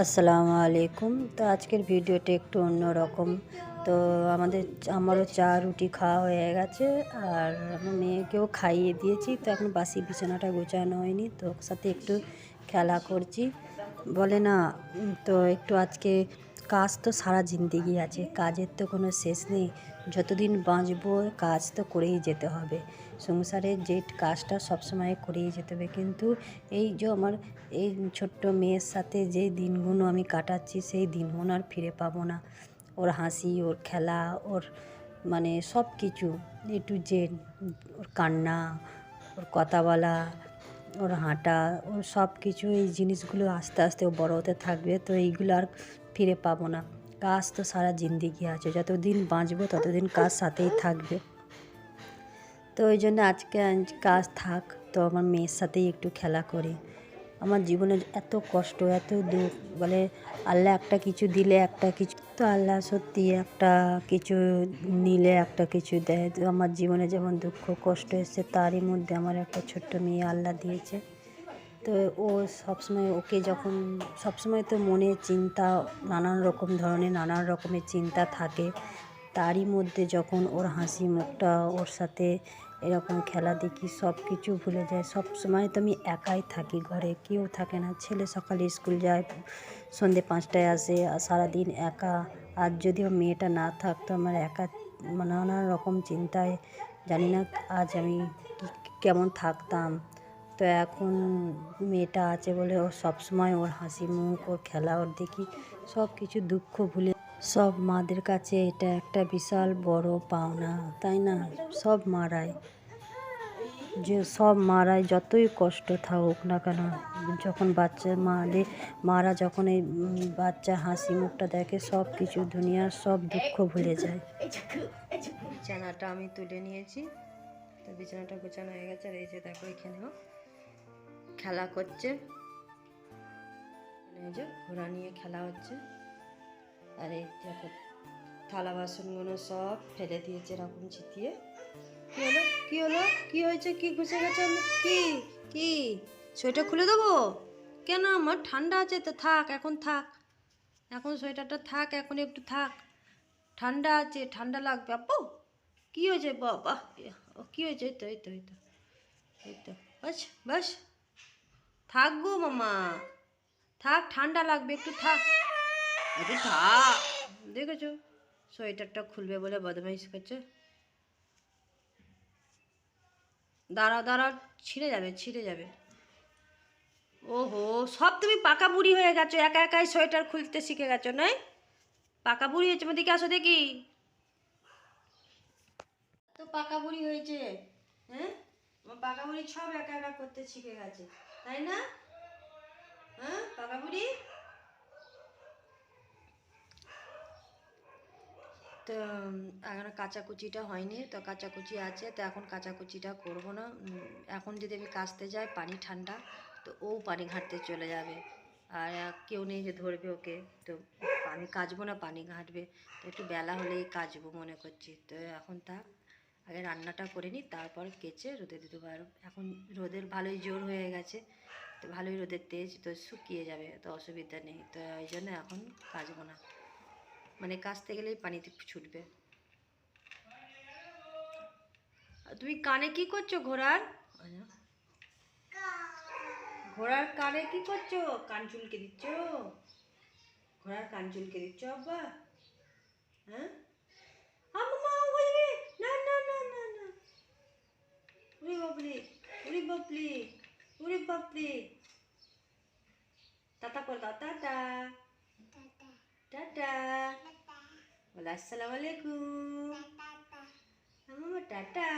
আসসালামু আলাইকুম। তো আজকের ভিডিওটা একটু অন্যরকম। তো আমাদের আমারও চা রুটি খাওয়া হয়ে গেছে আর আমার মেয়েকেও খাইয়ে দিয়েছি। তো এখন বাসি বিছানাটা গোছানো হয়নি। তো সাথে একটু খেলা করছি। বলে না, তো একটু আজকে কাজ তো সারা জিন্দিগি আছে, কাজের তো কোনো শেষ নেই। যতদিন বাঁচবো, কাজ তো করেই যেতে হবে। সংসারের যে কাজটা সবসময় করেই যেতে হবে। কিন্তু এই যে আমার এই ছোট্ট মেয়ের সাথে যে দিনগুলো আমি কাটাচ্ছি, সেই দিনগুলো আর ফিরে পাবো না। ওর হাসি, ওর খেলা, ওর মানে সব কিছু এ টু জেড, ওর কান্না, ওর কথা বলা ওর হাঁটা, ওর সব কিছু এই জিনিসগুলো আস্তে আস্তে ও বড় হতে থাকবে, তো এইগুলো আর ফিরে পাবো না। কাজ তো সারা জিন্দিগি আছে, যতদিন বাঁচবো ততদিন কাজ সাথেই থাকবে। তো ওই জন্য আজকে আজ- কাজ থাক, তো আমার মেয়ের সাথেই একটু খেলা করি। আমার জীবনে এত কষ্ট, এত দুঃখ, বলে আল্লাহ একটা কিছু দিলে একটা কিছু, তো আল্লাহ সত্যি একটা কিছু নিলে একটা কিছু দেয়। তো আমার জীবনে যেমন দুঃখ, কষ্ট এসছে, তারই মধ্যে আমার একটা ছোট্ট মেয়ে আল্লাহ দিয়েছে। তো ও সবসময় ওকে যখন, সবসময় তো মনে চিন্তা, নানান রকম ধরনের, নানান রকমের চিন্তা থাকে। তারই মধ্যে যখন ওর হাসি মুখটা ওর সাথে এরকম খেলা দেখি, সব কিছু ভুলে যায়। সব সময় তো আমি একাই থাকি ঘরে, কেউ থাকে না। ছেলে সকালে স্কুল যায়, সন্ধে পাঁচটায় আসে, আর সারাদিন একা। আর যদিও মেয়েটা না থাকতো আমার একা নানান রকম চিন্তায়। জানি না আজ আমি কেমন থাকতাম। তো এখন মেয়েটা আছে বলে ও সবসময় ওর হাসি মুখ, ওর খেলা ওর দেখি। সব কিছু দুঃখ ভুলে সব মাদের কাছে এটা একটা বিশাল বড় পাওনা, তাই না? সব মারাই। যে সব মারাই যতই কষ্ট থাকুক না কেন, যখন বাচ্চা মাদের মারা যখন এই বাচ্চা হাসি মুখটা দেখে সব কিছু দুনিয়ার সব দুঃখ ভুলে যায়। বিছানাটা আমি তুলে নিয়েছি। তো বিছানাটা গোছানো হয়ে গেছে আর এই যে দেখো এখানেও খেলা করছে। ঘোড়া নিয়ে খেলা হচ্ছে। আর এই দেখো, থালা বাসনগুলো সব ফেলে দিয়েছে এরকম ছিটিয়ে। কি হলো? কি হলো? কি হয়েছে? কি ঘুষে গেছে? কি? কি? সোয়েটার খুলে দেবো? কেন? আমার ঠান্ডা আছে তো থাক, এখন থাক। এখন সোয়েটারটা থাক, এখন একটু থাক। ঠান্ডা আছে, ঠান্ডা লাগবে। আপু, কী হয়েছে? বাবা ও, কি হয়েছে? এই তো এই তো এই তো এই তো। বাস বাস। থাক গো মামা। থাক, ঠান্ডা লাগবে, একটু থাক। একটু থাক দেখেছ? সোয়েটারটা খুলবে বলে বদমাইশ করছে। দাঁড়াও দাঁড়াও ছিঁড়ে যাবে ছিঁড়ে যাবে। ওহো, সব তুমি পাকা বুড়ি হয়ে গেছো, একা একাই সোয়েটার খুলতে শিখে গেছো নয় পাকা বুড়ি হয়েছে আমার দিকে আসো দেখি। তো পাকা বুড়ি হয়েছে হ্যাঁ? পাকা বুড়ি সব একা একা করতে শিখে গেছে, তাই না? হ্যাঁ পাকা বুড়ি? তো এখন কাচাকুচিটা হয়নি, তো কাচাকুচি আছে, তো এখন কাচাকুচিটা করব না। এখন যদি আমি কাচতে যাই, পানি ঠান্ডা, তো ও পানি ঘাঁটতে চলে যাবে। আর কেউ নেই যে ধরবে ওকে, তো আমি কাচবো না, পানি ঘাঁটবে। তো একটু বেলা হলেই কাচবো মনে করছি। তো এখন তা আগে রান্নাটা করে নিই, তারপর কেচে রোদে দিতে পারো এখন রোদের ভালোই জোর হয়ে গেছে, তো ভালোই রোদের তেজ তো শুকিয়ে যাবে, তো অসুবিধা নেই। তো ওই জন্য এখন কাচবো না। মানে কাচতে গেলেই পানিতে ছুটবে। তুমি কানে কি করছ ঘোড়ার? ঘোড়ার কানে কি করছ? কান চুলকে দিচ্ছ? ঘোড়ার কান চুলকে দিচ্ছ আব্বা? হ্যাঁ? না না না না না। উরি বাপরে উরি বাপরে উরি বাপরে। টাটা কর দাও, টাটা। টাটা। বলে আসসালামু আলাইকুম। আমার টাটা।